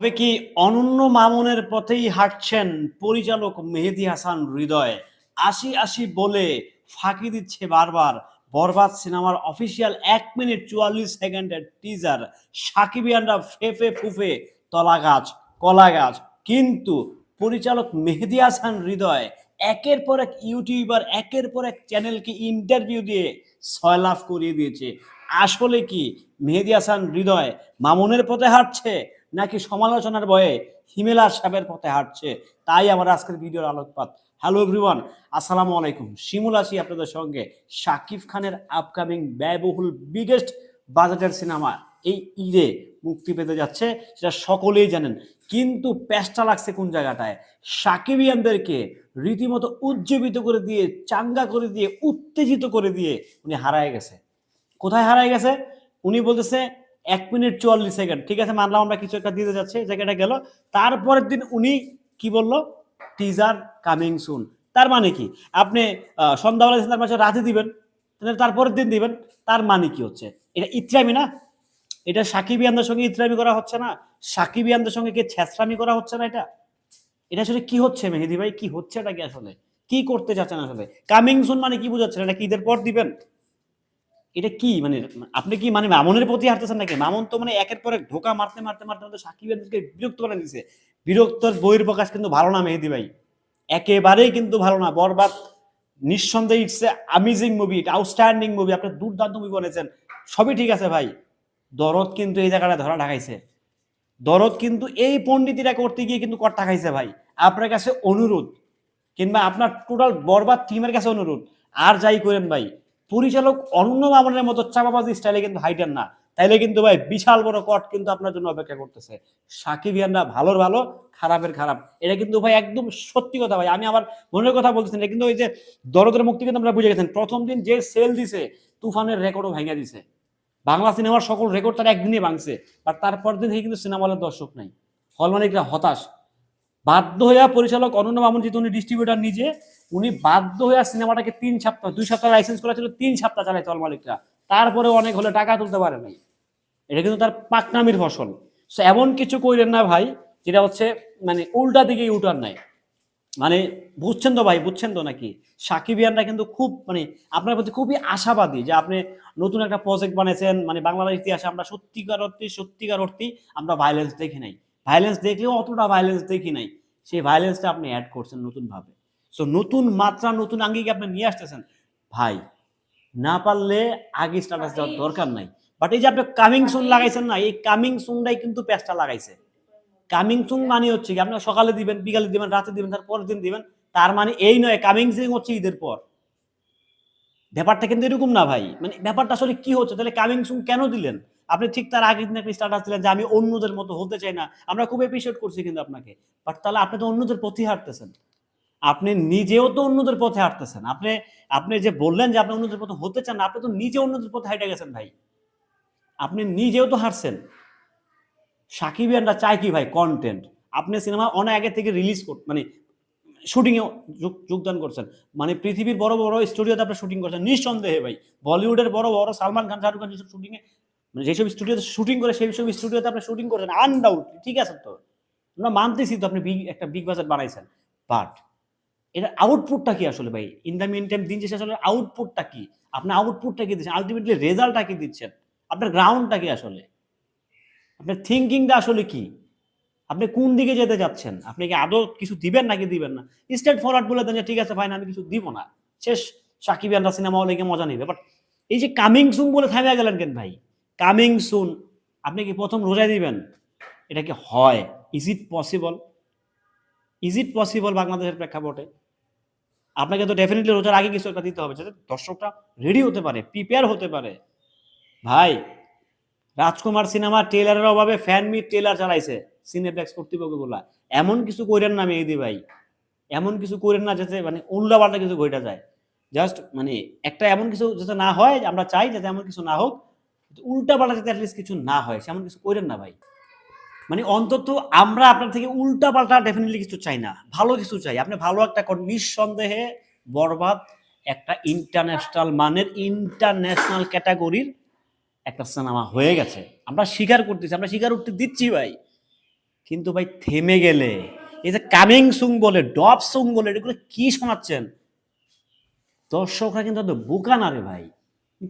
তবে কি অনন্য মামুনের পথেই হাঁটছেন পরিচালক মেহেদি হাসান হৃদয়? আশি আশি বলে ফাঁকি দিচ্ছে বারবার বরবাদ সিনেমার অফিসিয়াল এক মিনিট চুয়াল্লিশ সেকেন্ডের টিজার। সাকিবিয়ানরা ফেফে ফুফে তলা গাছ, কলা গাছ। কিন্তু পরিচালক মেহেদি হাসান হৃদয় একের পর এক ইউটিউবার, একের পর এক চ্যানেলকে ইন্টারভিউ দিয়ে সয়লাভ করিয়ে দিয়েছে। আসলে কি মেহেদি হাসান হৃদয় মামুনের পথে হাঁটছে? নাকি সমালোচনার বয়ে হিমেলার সাহেবের পথে হাঁটছে? তাই আমার আজকের ভিডিওর আলোকপাত। হ্যালো এভরিওয়ান আসসালামু আলাইকুম। শিমুল আছি আপনাদের সঙ্গে। শাকিব খানের আপকামিং ব্যয়বহুল বিগেস্ট বাজেটের সিনেমা এই ঈদে মুক্তি পেতে যাচ্ছে, সেটা সকলেই জানেন। কিন্তু প্যাচটা লাগছে কোন জায়গাটায়? সাকিবিয়ানদেরকে রীতিমতো উজ্জীবিত করে দিয়ে, চাঙ্গা করে দিয়ে, উত্তেজিত করে দিয়ে উনি হারায় গেছে। কোথায় হারায় গেছে? উনি বলতেছে এক মিনিট চুয়াল্লিশ সেকেন্ড। ঠিক আছে, মানলাম আমরা কিছু একটা দিতে যাচ্ছি, জায়গাটা গেল। তারপরের দিন উনি কি বলল? টিজার কামিং সুন তার মানে কি? আপনি সন্ধ্যাবেলা তার মাঝে রাতে দিবেন তারপরের দিন দিবেন, তার মানে কি হচ্ছে? এটা ইত্রামি না? এটা সাকিবিয়ানদের সঙ্গে ইত্রামি করা হচ্ছে না? সাকিবিয়ানদের সঙ্গে কি ছেঁচড়ামি করা হচ্ছে না এটা? এটা আসলে কি হচ্ছে মেহেদি ভাই? কি হচ্ছে এটা কি আসলে? কি করতে চাচ্ছেন আসলে? কামিং সুন মানে কি বোঝাচ্ছেন? এটা কি ঈদের পর দিবেন? এটা কি? মানে আপনি কি মানে মামুনের প্রতি হারতেছেন নাকি? মামুন তো মানে একের পর এক ধোকা মারতে মারতে মারতে মারতে সাকিবের বিরক্ত করে দিছে। বিরক্তর বইয়ের প্রকাশ কিন্তু ভালো না, মেহেদি ভাই। একেবারেই কিন্তু ভালো না, বরবাদ, নিঃসন্দেহে ইটস আমেজিং মুভি এটা আউটস্ট্যান্ডিং মুভি আপনি দুর্দান্ত মুভি বলেছেন সবই ঠিক আছে ভাই। দরদ কিন্তু এই জায়গাটা ধরা ঢাকাইছে। দরদ কিন্তু এই পণ্ডিতিরা করতে গিয়ে কিন্তু কর্তা খাইছে ভাই। আপনার কাছে অনুরোধ, কিংবা আপনার টোটাল বরবাদ টিমের কাছে অনুরোধ। আর যাই করেন ভাই পরিচালক অনন্য মামনের মতো চাপাবাজি স্টাইলে কিন্তু হাইটেন না। তাইলে কিন্তু ভাই বিশাল বড় কট কিন্তু আপনার জন্য অপেক্ষা করতেছে। সাকিবিয়ানরা ভালোর ভালো, খারাপের খারাপ। এটা কিন্তু ভাই একদম সত্যি কথা ভাই। আমি আমার মনের কথা বলতেছি না, কিন্তু ওই যে দরদের মুক্তি কিন্তু আমরা বুঝে গেছেন। প্রথম দিন যে সেল দিছে, তুফানের রেকর্ডও ভেঙে দিছে। বাংলা সিনেমার সকল রেকর্ড তার একদিনে ভাঙছে। আর তারপর দিন কিন্তু সিনেমা হলের দর্শক নাই। হল মালিকরা হতাশ। বাধ্য হইয়া পরিচালক অনন্য মামুন যেহেতু উনি ডিস্ট্রিবিউটার নিজে, উনি বাধ্য হইয়া সিনেমাটাকে তিন সপ্তাহ, দুই সপ্তাহ লাইসেন্স করা ছিল তিন সপ্তাহ চালাইছে হল মালিকরা। তারপরে অনেক হলে টাকা তুলতে পারে নাই। এটা কিন্তু তার পাকনামির ফসল। সো এমন কিছু কইলেন না ভাই, যেটা হচ্ছে মানে উল্টা দিকে ইউটার নাই। মানে বুঝছেন তো ভাই, বুঝছেন তো নাকি? সাকিবিয়ানরা কিন্তু খুব মানে আপনার প্রতি খুবই আশাবাদী যে আপনি নতুন একটা প্রজেক্ট বানিয়েছেন মানে বাংলার ইতিহাসে আমরা সত্যিকার অর্থে সত্যিকার অর্থে আমরা ভাইলেন্স দেখি নাই। ভাইলেন্স দেখলেও অতটা ভাইলেন্স দেখি নাই। সেই ভায়োলেন্সটা আপনি অ্যাড করছেন নতুনভাবে। সো নতুন মাত্রা নতুন আঙ্গিকে আপনি নিয়ে আসতেছেন। ভাই না পারলে আগে স্ট্যাটাস দেওয়ার দরকার নাই। বাট এই যে আপনি কামিং সুন লাগাইছেন না এই কামিং সুনটাই কিন্তু প্যাচটা লাগাইছে। কামিং সুন মানে হচ্ছে কি আপনার সকালে দিবেন বিকালে দিবেন রাতে দিবেন তার পরের দিন দিবেন তার মানে এই নয় কামিং সুন হচ্ছে ঈদের পর। ব্যাপারটা কিন্তু এরকম না ভাই। মানে ব্যাপারটা আসলে কি হচ্ছে? তাহলে কামিং সুন কেন দিলেন? আপনি ঠিক তার আগের দিন একটা স্টার্টাস দিলেন যে আমি অন্যদের মতো হতে চাই না। আমরা খুব এপিসোড করছি কিন্তু আপনাকে। বাট তাহলে আপনি তো অন্যদের পথে হাঁটতেছেন। আপনি নিজেও তো অন্যদের পথে হাঁটতেছেন। আপনি আপনি যে বললেন যে আপনি অন্যদের পথে হতে চান, আপনি তো নিজে অন্যদের পথে হাঁটে গেছেন ভাই। আপনি নিজেও তো হারছেন সাকিবিয়ানরা চায় কি ভাই? কন্টেন্ট আপনি সিনেমা অনেক আগে থেকে রিলিজ কর মানে শুটিংয়ে যোগদান করছেন। মানে পৃথিবীর বড় বড় স্টুডিওতে আপনি শুটিং করছেন। নিঃসন্দেহে ভাই। বলিউডের বড় বড় সালমান খান, শাহরুখ খান যেসব শুটিংয়ে মানে যেসব স্টুডিওতে শুটিং করে, সেই সব স্টুডিওতে আপনি শুটিং করেছেন আনডাউট ঠিক আছে তো? আমরা মানতেছি তো আপনি বিগ একটা বিগ বাজার বানাইছেন বাট এটা আউটপুটটা কি আসলে ভাই? ইন দ্য মিন টাইম দিন শেষে আসলে আউটপুটটা কি? আপনি আউটপুটটা কি দিচ্ছেন? আলটিমেটলি রেজাল্টটা কি দিচ্ছেন? আপনার গ্রাউন্ডটা কি আসলে? আপনার থিঙ্কিংটা আসলে কি? আপনি কোন দিকে যেতে যাচ্ছেন? আপনি কি আদৌ কিছু দিবেন নাকি দিবেন না? স্টেট ফরওয়ার্ড বলে দেন যে, ঠিক আছে ভাই, না, আমি কিছু দিব না। শেষ, সাকিব আন্ডা সিনেমা হলে গিয়ে মজা নেবে। বাট এই যে কামিং সুন বলে থামিয়া গেলেন কেন ভাই? কামিং সুন আপনি কি প্রথম রোজায় দিবেন? এটা কি হয়? Is it possible is it possible বাংলাদেশের প্রেক্ষাপটে? আপনাকে তো ডেফিনেটলি রোজার আগে কিছু একটা দিতে হবে যাতে দর্শকরা রেডি হতে পারে প্রিপেয়ার হতে পারে। ভাই, রাজকুমার সিনেমা ট্রেলারের অভাবে ফ্যান মিট ট্রেলার চালাইছে সিনেপ্লেক্স কর্তৃপক্ষগুলা। এমন কিছু করেন না মেহেদি ভাই। এমন কিছু করেন না যাতে মানে উল্টা পাল্টা কিছু ঘটে যায়। জাস্ট মানে একটা এমন কিছু যাতে না হয়, আমরা চাই যাতে এমন কিছু না হোক উল্টা পাল্টা যাতে অ্যাটলিস্ট কিছু না হয়, সেমন কিছু করেন না ভাই। মানে অন্তত আমরা আপনার থেকে উল্টা পাল্টা ডেফিনেটলি কিছু চাই না, ভালো কিছু চাই। আপনি ভালো একটা নিঃসন্দেহে বরবাদ, একটা ইন্টারন্যাশনাল মানের ইন্টারন্যাশনাল ক্যাটাগরির একটা সিনেমা হয়ে গেছে। আমরা স্বীকার করতেছি, আমরা স্বীকার উঠতে দিচ্ছি ভাই। কিন্তু ভাই থেমে গেলে, এই যে কামিং সুং বলে, ডব সুং বলে, এগুলো কি শোনাচ্ছেন? দর্শকরা কিন্তু বোকা না রে ভাই।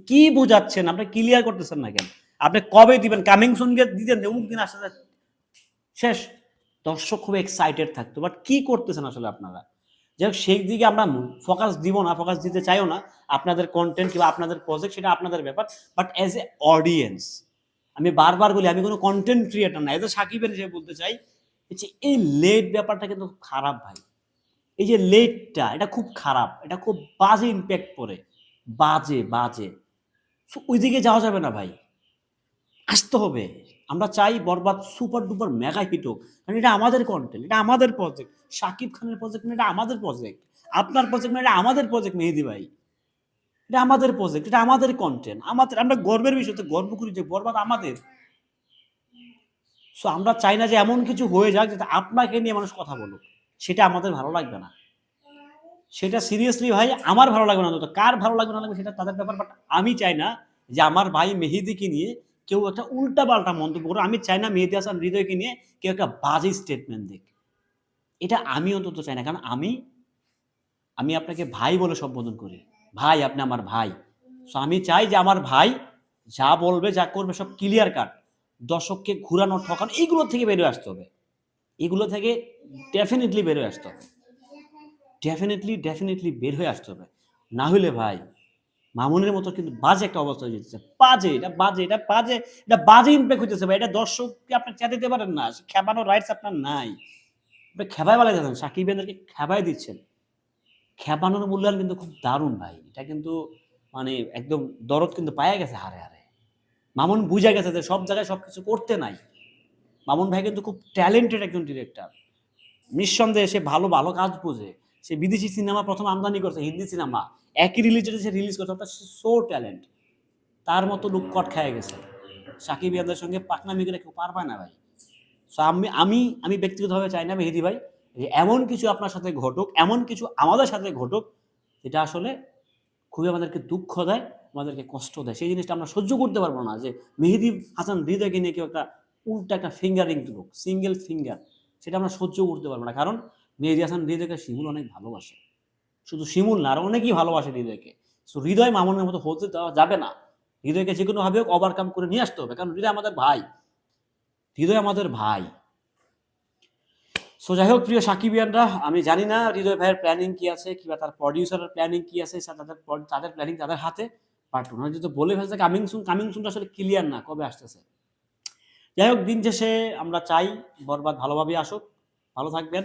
কি বোঝাচ্ছেন? আপনি ক্লিয়ার করতেছেন না কেন? আপনি কবে দিবেন? কামিং সুন দিতেন অমুক দিন আসতে। শেষ। দর্শক খুব এক্সাইটেড থাকতো। বাট কি করতেছেন আসলে আপনারা? যাই হোক, সেই দিকে আমরা ফোকাস দিব না ফোকাস দিতে চাইও না। আপনাদের কন্টেন্ট কিংবা আপনাদের প্রজেক্ট সেটা আপনাদের ব্যাপার। বাট অ্যাজ এ অডিয়েন্স আমি বারবার বলি, আমি কোনো কন্টেন্ট ক্রিয়েটার না। এজ এ সাকিবের হিসেবে বলতে চাই যে এই লেট ব্যাপারটা কিন্তু খারাপ ভাই। এই যে লেটটা এটা খুব খারাপ। এটা খুব বাজে ইম্প্যাক্ট পড়ে। বাজে বাজে। ওই দিকে যাওয়া যাবে না ভাই। আসতে হবে। আমরা চাই Borbaad super duper mega hit হোক। কারণ এটা আমাদের কন্টেন্ট এটা আমাদের প্রজেক্ট শাকিব খানের প্রজেক্ট না, এটা আমাদের প্রজেক্ট আপনার প্রজেক্ট না, এটা আমাদের প্রজেক্ট মেহেদি ভাই। এটা আমাদের প্রজেক্ট এটা আমাদের কন্টেন্ট আমাদের, আমরা গর্বের বিষয়তে গর্ব করি যে বরবাদ আমাদের। সো আমরা চাই না যে এমন কিছু হয়ে যাক যাতে আপনাকে নিয়ে মানুষ কথা বলুক। সেটা আমাদের ভালো লাগবে না। সেটা সিরিয়াসলি ভাই আমার ভালো লাগবে না, অন্তত কার ভালো লাগবে না লাগবে সেটা তাদের ব্যাপার বাট আমি চাই না যে আমার ভাই মেহেদিকে নিয়ে কেউ একটা উল্টা পাল্টা মন্তব্য করে আমি চাই না মেহেদি হাসান হৃদয়কে নিয়ে কেউ একটা বাজে স্টেটমেন্ট দিক। এটা আমি অন্তত চাই না, কারণ আমি আমি আপনাকে ভাই বলে সম্বোধন করি। ভাই, আপনি আমার ভাই। সো আমি চাই যে আমার ভাই যা বলবে, যা করবে, সব ক্লিয়ার কাট দর্শককে ঘুরানো, ঠকানো এইগুলো থেকে বেরোয় আসতে হবে। এগুলো থেকে ডেফিনেটলি বেরোয় আসতে হবে। ডেফিনেটলি ডেফিনেটলি বের হয়ে আসতে হবে। না হলে ভাই, মামুনের মতো কিন্তু বাজে একটা অবস্থা হয়ে যেতেছে বাজে, এটা বাজে এটা বাজে এটা বাজে ইম্প্যাক্ট হইতেছে ভাই। এটা দর্শককে আপনি চেয়ে দিতে পারেন না? খেপানোর রাইটস আপনার নাই। আপনি খেপায় বলা যাচ্ছেন সাকিব খানদেরকে খেপায় দিচ্ছেন। খেপানোর মূল্যায়ন কিন্তু খুব দারুণ ভাই। এটা কিন্তু মানে একদম দরদ কিন্তু পায়া গেছে হারে হারে। মামুন বুঝে গেছে যে সব জায়গায় সব কিছু করতে নাই। মামুন ভাই কিন্তু খুব ট্যালেন্টেড একজন ডিরেক্টর নিঃসন্দেহে সে ভালো ভালো কাজ বোঝে। সে বিদেশি সিনেমা প্রথম আমদানি করছে, হিন্দি সিনেমা। একই রিলিজে সে রিলিজ করছে, অর্থাৎ সো ট্যালেন্ট তার মতো লুক কট খেয়ে গেছে। সাকিব ইয়াদের সঙ্গে পাকনামি করে কেউ পারবে না ভাই। সো আমি আমি আমি ব্যক্তিগতভাবে চাই না মেহেদি ভাই, যে এমন কিছু আপনার সাথে ঘটুক, এমন কিছু আমাদের সাথে ঘটুক, যেটা আসলে খুবই আমাদেরকে দুঃখ দেয়, আমাদেরকে কষ্ট দেয়। সেই জিনিসটা আমরা সহ্য করতে পারব না, যে মেহেদি হাসান হৃদয়কে নিয়ে কেউ একটা উল্টা একটা ফিঙ্গারিং তুলুক সিঙ্গেল ফিঙ্গার সেটা আমরা সহ্য করতে পারব না। কারণ মেহেদি হাসান হৃদয়কে শিমুল অনেক ভালোবাসে। শুধু শিমুল না, আর অনেকেই ভালোবাসে হৃদয়কে। সো হৃদয় মামনের মতো হতে দেওয়া যাবে না। হৃদয়কে যে কোনোভাবে হোক ওভারকাম করে নিয়ে আসতে হবে, কারণ হৃদয় আমাদের ভাই। হৃদয় আমাদের ভাই। সো যাই হোক, প্রিয় সাকিবিয়ানরা, আমি জানি না হৃদয় ভাইয়ের প্ল্যানিং কি আছে, কিংবা তার প্রডিউসারের প্ল্যানিং কি আছে তাদের তাদের প্ল্যানিং তাদের হাতে। বাট ওনারা যদি বলে ফেলছে কামিং সুন কামিং সুনটা আসলে ক্লিয়ার না, কবে আসতেছে। যাই হোক, দিন শেষে আমরা চাই, বরবাদ ভালোভাবে আসুক। ভালো থাকবেন।